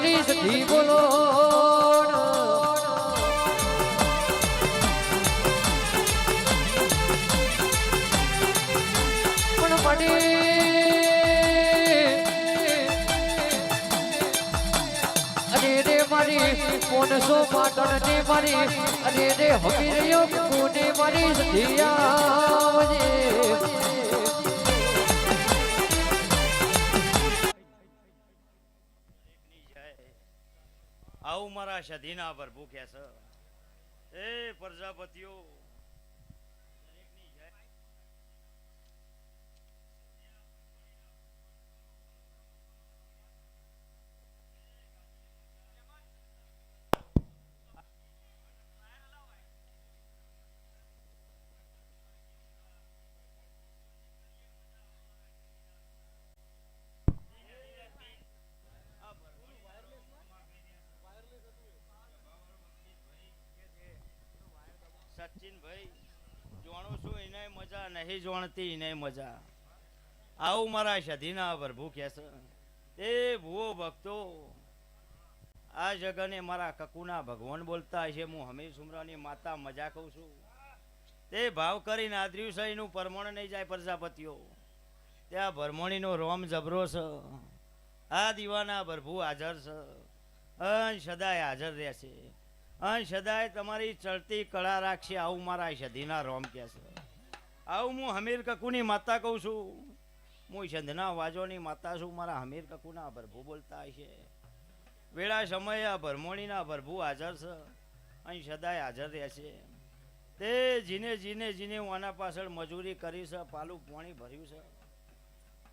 મારી સધી બોલો. પણ મારી અરે રે મારી પોનસો પાટણ ને મારી? અરે રે રહ્યો કોને મારી ની આવું મારા સધીના પર ભૂખ્યા છે. એ પ્રજાપતિઓ સચિનભાઈ જોણું છું એને મજા નહીં જોણતી એને મજા. આવું મારા સધીના પ્રભુ કહે છે એ ભૂવો ભક્તો, આ જગને મારા કકુના ભગવાન બોલતા છે હું હમીર સુમરાની માતા મજા કહું છું. તે ભાવ કરીને આદર્યું એનું પરમણ નહીં જાય પ્રજાપતિઓ. ત્યાં ભરમણીનો રોમ જબરો છે. આ દીવાના પ્રભુ હાજર છે. સદાય હાજર રહેશે. અન સદાય તમારી ચડતી કળા રાખશે, આવું મારા સધીના રોમ કહે છે. આવું હું હમીર કકુની માતા કહું છું. હું સંધના વાજોની માતા છું, મારા હમીર કકુના ભરભુ બોલતા હશે. વેળા સમયે આ ભરમોણીના ભરભુ હાજર છે અહીં સદાય હાજર રહેશે તે જીને જીને જીને હું આના પાછળ મજૂરી કરી છે, પાલું પાણી ભર્યું છે.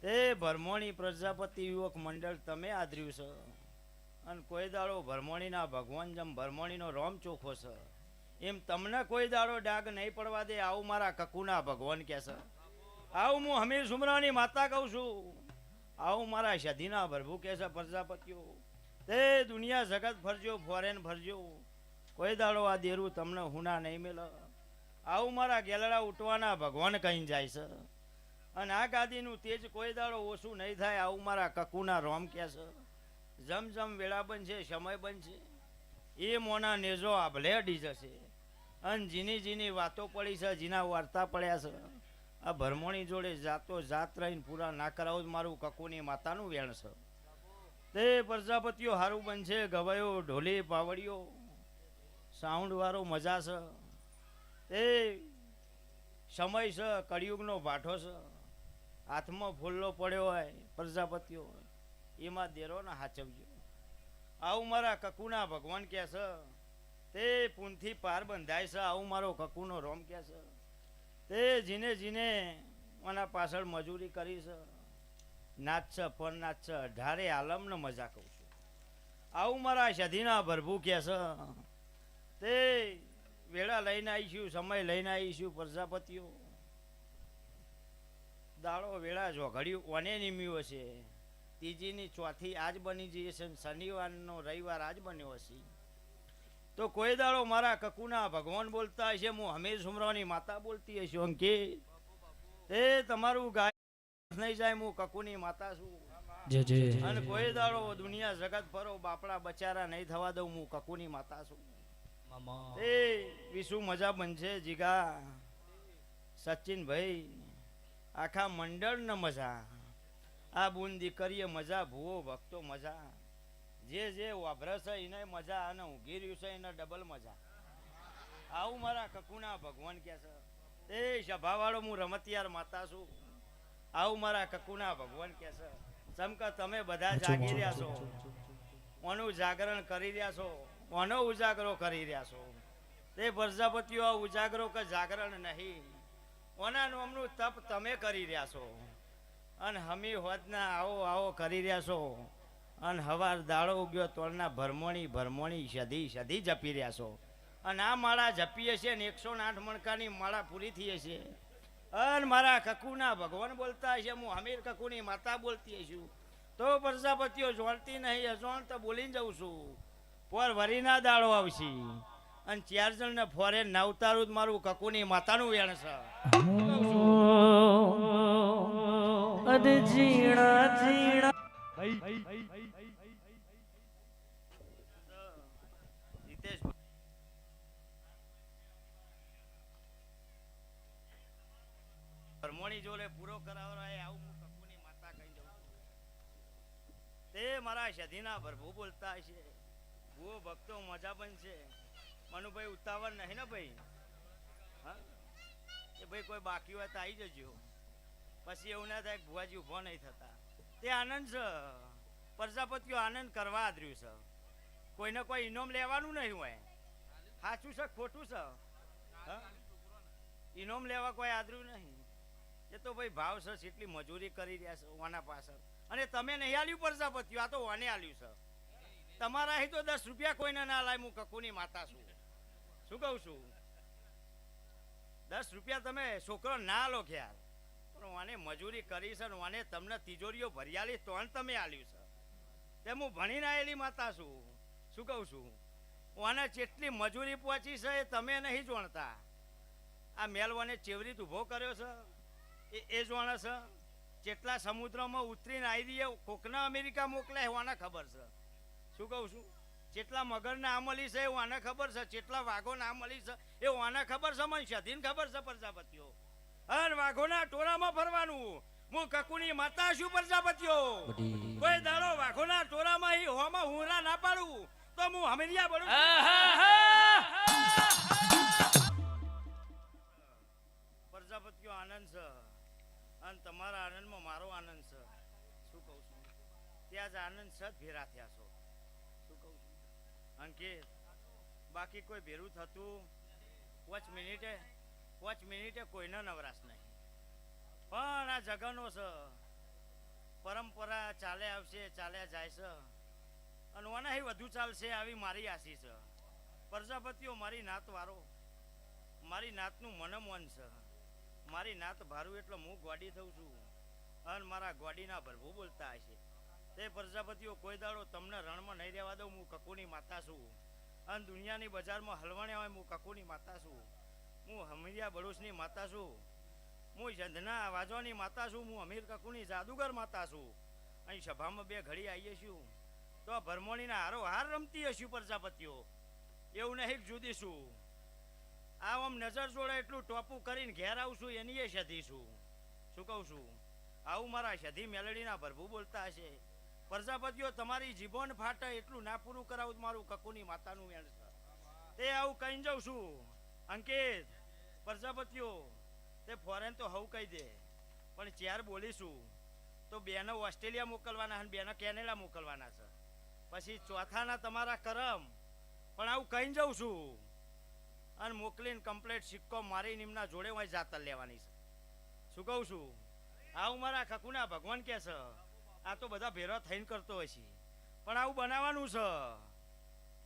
તે ભરમોણી પ્રજાપતિ યુવક મંડળ તમે આદર્યું છે. અને કોઈ દાડો ભરમણીના ભગવાન જેમ ભરમણીનો રોમ ચોખ્ખો છે. એમ તમને કોઈ દાડો ડાગ નહીં પડવા દે, આવું મારા કકુના ભગવાન કહે છે. આવું હું હમીર સુમરાની માતા કહું છું. આવું મારા સધીના પ્રભુ કહે છે, પ્રજાપતિઓ. તે દુનિયા જગત ફરજો, ફોરેન ફરજો. કોઈ દાડો આ દેરું તમને હુના નહીં મેળ આવું મારા ગેલડા ઉઠવાના ભગવાન કહીને જાય છે. અને આ ગાદીનું તેજ કોઈ દાડો ઓછું નહીં થાય, આવું મારા કકુના રોમ કહે છે. જમ જમ વેળા બનશે, સમય બનશે. એ મોના નેજો આભલે અડી જશે. અને જીની જીની વાતો પડી છે, જીના વાર્તા પડ્યા છે. આ ભરમોણી જોડે જાતો જાત રહીને પૂરા ના કરાવું મારું કકુની માતાનું વેણ છે. તે પ્રજાપતિઓ હારું બનશે, ગવાયો, ઢોલી, પાવડીઓ. સાઉન્ડ વાળો મજા છે. તે સમય છે, કળિયુગનો ભાઠો છે. હાથમાં ફૂલ્લો પડ્યો હોય, પ્રજાપતિઓ એમાં દેરો ને હાચવજો. આવું મારા કકુના ભગવાન કહે છે, તે પૂનથી પાર બંધાય છે, આવું મારો કકુનો રોમ કહે છે. તે જીને જીને આના પાછળ મજૂરી કરી છે. નાચ છે પર નાચ છે, અઢારે આલમને મજા કહું છું. આવું મારા સધીના ભરભુ કહે છે, તે વેળા લઈને આવીશું, સમય લઈને આવીશું, પ્રજાપતિઓ. દાડો વેળા જોઘડ્યું અને નિમ્યું હશે. ત્રીજીની ચોથી આજ બની જઈએ છે શનિવારનો રવિવાર આજ બન્યો હશે. તો કોઈ દાડો મારા કકુના ભગવાન બોલતા હશે હું હમેશ સુમરાની માતા બોલતી હશે અંકે તે તમારું ગાય નહીં જાય હું કકુની માતા છું. અને કોઈ દાડો દુનિયા જગત ફરો બાપડા બચારા નહીં થવા દઉં હું કકુની માતા છું. એ વિશુ મજા બનશે જીગા. સચિનભાઈ આખા મંડળ ને મજા. આ બુન દીકરીએ મજા ભૂવો ભક્તો મજા. જે જે વાભરે છે એને મજા અને ઊંઘી રહ્યું છે એને ડબલ મજા. આવું મારા કકુના ભગવાન કહે છે. એ સભાવાળો હું રમતિયાર માતા છું. આવું મારા કકુના ભગવાન કહે છે. ચમકા તમે બધા જાગી રહ્યા છો. ઓનું જાગરણ કરી રહ્યા છો. ઓનો ઉજાગરો કરી રહ્યા છો. તે પ્રજાપતિઓ ઉજાગરો કે જાગરણ નહીં. ઓના નામનું તપ તમે કરી રહ્યા છો. અને હમી હોતના આવો આવો કરી રહ્યા છો. અને હવાર દાડો ઉગ્યો તોળના ભરમોણી ભરમોણી સધી સધી જપી રહ્યા છો. અને આ માળા જપીએ છે ને એકસો ને આઠ મણકાની માળા પૂરી થઈ છે અને મારા કકુના ભગવાન બોલતા હશે, હું હમીર કકુની માતા બોલતી હશું તો પ્રજાપતિઓ જોણતી નહીં અજોણ તો બોલીને જઉં છું. પર વરીના દાડો આવશે. અને ચાર જણને ફોરેન ના ઉતારું જ મારું કકુની માતાનું વેણ છે. અને ઝીણા ઝીણા. પરમોણી જોલે પૂરો કરાવવાનો એ આવું હું માતા કહી દઉં તે મારા શધીના ભરભૂ બોલતા છે ભૂવો ભક્તો મજા પણ છે મનુભાઈ ઉતાવળ નહીં ને ભાઈ? હા? એ ભાઈ કોઈ બાકી હોય તો આવી જજો. પછી એવું ના થાય ભુવાજી ઊભો નહીં થતા. તે આનંદ છે. પ્રજાપતિઓ આનંદ કરવા આદર્યું છે. કોઈને કોઈ ઇનામ લેવાનું નહીં હોય. સાચું છે ખોટું છે? ઇનામ લેવા કોઈ આદર્યું નહીં. એ તો ભાઈ ભાવ છે એટલી મજૂરી કરી રહ્યા છે ઓના પાછળ અને તમે નહીં આલ્યું પ્રજાપતિઓ, આ તો ઓને આલ્યું છે. તમારા અહીં તો દસ રૂપિયા કોઈને ના લાય, હું કકુની માતા છું. શું કહું છું? દસ રૂપિયા તમે છોકરો ના લો ખ્યાલ. પણ મજૂરી કરી છે ને તમને તિજોરીઓ ભરિયાલી તોણ તમે આલ્યું છે. તે હું ભણીને આવેલી માતા છું. શું કહું છું? વાને જેટલી મજૂરી પહોંચી છે એ તમે નહીં જોણતા. આ મેલવાને ચેવરીત ઊભો કર્યો છે. એ એ જોણે છે, જેટલા સમુદ્રમાં ઉતરીને આવી દઈએ, કોકના અમેરિકા મોકલ્યા એ વાને ખબર છે. શું કહું છું? જેટલા મગરના આમલી છે એ વાને ખબર છે, જેટલા વાઘો ના આમલી છે એ વાને ખબર છે મને ખબર છે, પ્રજાપતિઓ? અને વાઘોના ટોળામાં ફરવાનું. હું કકુની માતા છું પ્રજાપતિઓ. કોઈ દાડો વાઘોના ટોળામાં ઈ હોમાં હુંરા ના પાડું તો હું હમેરિયા બળું પ્રજાપતિઓ આનંદ છે. અને તમારા આનંદમાં મારો આનંદ છે. શું કહું છું? ત્યાં જ આનંદ છે ભેરા થયા છો. શું કહું છું? અંકિત બાકી કોઈ ભેરું થતું? પાંચ મિનિટે પાંચ મિનિટે કોઈનો નવરાશ નહીં. પણ આ જગનો છે પરંપરા ચાલે આવશે ચાલ્યા જાય છે અને ઓનાથી વધુ ચાલશે આવી મારી આશી છે પ્રજાપતિઓ મારી નાત વારો, મારી નાતનું મનમન છે મારી નાત ભારું એટલે હું ગોડી થઉં છું. અને મારા ગોડીના ભરભું બોલતા હશે. તે પ્રજાપતિઓ કોઈ દાડો તમને રણમાં નહીં રહેવા દઉં, હું કકુની માતા છું. અને દુનિયાની બજારમાં હલવાણ્યા હોય, હું કકુની માતા છું. હું હમીરિયા બડોસની માતા છું. હું જંધના વાજવાની માતા છું, હું અમીર કકુની જાદુગર માતા છું. અહીં સભામાં બે ઘડી આવીએ છું તો ભરમોણીના હારો હાર રમતી હશું પ્રજાપતિઓ. એવું નહીં જુદી છું. આ આમ નજર જોડે એટલું ટોપું કરીને ઘેર આવશું એની એ સધી છું. શું કહું છું? આવું મારા સધી મેલડીના ભરભું બોલતા હશે. પ્રજાપતિઓ, તમારી જીભોન ફાટે એટલું ના પૂરું કરાવું મારું કકુની માતાનું વેણ છે. તે આવું કહી જાઉં છું. અંકિત પ્રજાપતિઓ, તે ફોરેન તો હવું કહી દે, પણ ચાર બોલીશું, તો બેનો ઓસ્ટ્રેલિયા મોકલવાના અને બેનો કેનેડા મોકલવાના છે. પછી ચોથાના તમારા કરમ, પણ આવું કહી જઉં છું. અને મોકલીને કમ્પ્લેટ સિક્કો મારી નિમના જોડે હું જાતર લેવાની છે. શું કહું છું? આવું મારા ખકુના ભગવાન કહે છે. આ તો બધા ભેરા થઈને કરતો હોય છે. પણ આવું બનાવવાનું છે.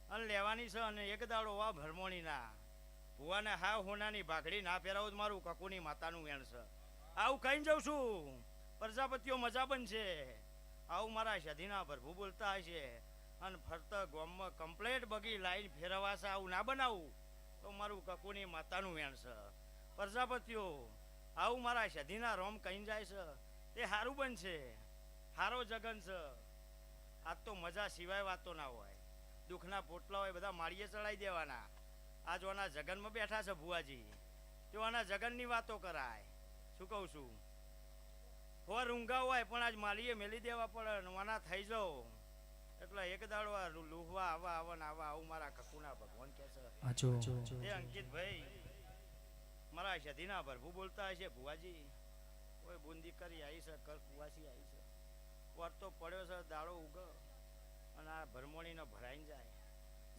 અને લેવાની છે અને એક દાડો વા ભરમોણીના. ભુવાને હા હોનાની ભાગડી ના પહેરાવો મારું કકુની માતાનું વેણ છે. આવું કહીને જાઉં છું. પ્રજાપતિઓ મજા બનશે. આવું મારા સધીના ભરભું બોલતા હશે. અને ફરતા ગોમમાં કમ્પ્લેટ બગી લાઈન ફેરવવા છે આવું ના બનાવું. તો મારું કકુની માતાનું વેણ છે. પ્રજાપતિઓ, આવું મારા સધીના રોમ કહીને જાય છે. તે સારું બનશે. હારો જગન છે. આજ તો મજા સિવાય વાતો ના હોય. દુઃખના પોટલા હોય બધા માળીએ ચડાવી દેવાના. આજ ઓના જગનમાં બેઠા છે ભુવાજી. તો આના જગનની વાતો કરાય. શું કહું છું? હોર ઊંઘા હોય પણ આજ માલીએ મેલી દેવા પડે વાના થઈ જાઓ. એટલે એક દાડો આ લુહવા આવા આવા ને આવા આવું મારા કકુના ભગવાન કે છે. એ અંકિતભાઈ મારા સધીના ભરભુ બોલતા હશે ભુવાજી. કોઈ બુંદી કરી આવી છે કર કુવાસી આવી છે. વર તો પડ્યો છે દાડો ઉગ અને આ ભરમોણીને ભરાઈને જાય.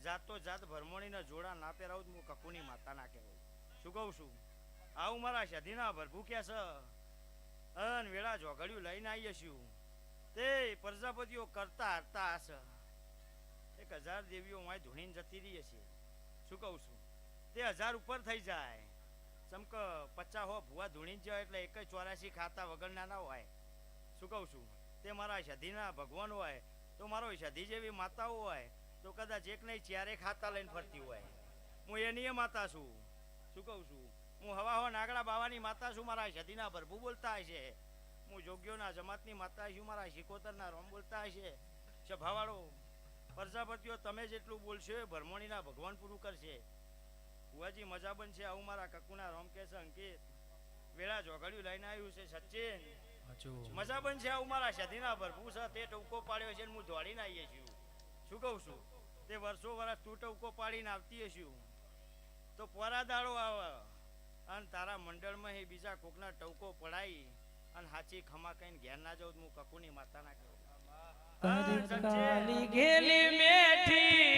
જાત જાત ભરમોણીને જોડા ના પહેરાવું હું કકુની માતા ના કહેવું. શું કહું છું? આવું મારા સધીના ભરભુ કે છે અન વેળા જોગડ્યું લઈને આવીએ છું તે પ્રજાપતિઓ કરતા હરતા હશે એક હજાર દેવીઓ વાંય ધૂણીને જતી રહી છીએ. શું કહું છું? તે હજાર ઉપર થઈ જાય. ચમક પચાસ હો ભૂવા ધૂણી જાય એટલે એક ચોરાસી ખાતા વગરના ના હોય. શું કહું છું? તે મારા સધીના ભગવાન હોય. તો મારો સધી જેવી માતાઓ હોય. તો કદાચ એક નહીં ચારે ખાતા લઈને ફરતી હોય. હું એની માતા છું. શું કહું છું? હું હવા હવા નાગડા બાવાની માતા છું મારા સધીના ભરભુ બોલતા હશે. હું જોગ્યોના જમાતની માતા છું મારા શિકોતરના રોમ બોલતા હશે. સભાવાળો પ્રજાપતિઓ તમે જેટલું બોલશો એ ભરમણીના ભગવાન પૂરું કરશે. ભુવાજી મજા બનશે આવું મારા કકુના રોમ કે છે અંકિત. વેળા જોગડ્યું લઈને આવ્યું છે સચિન. મજા બનશે આવું મારા શધીના ભરભુ છે તે ટૂંકો પાડ્યો છે ને હું દોડીને આવીએ છું. શું કહું છું? તે વર્ષો વર્ષ તૂટવકો પાડીને આવતી હશું તો પોરા દાડો આવે. અને તારા મંડળમાં એ બીજા કોકના ટવકો પડાઈ અને હાચી ખમા કહીને ઘેર ના જાઉં હું કકુની માતા ના કહું ઘેલી મેઠી.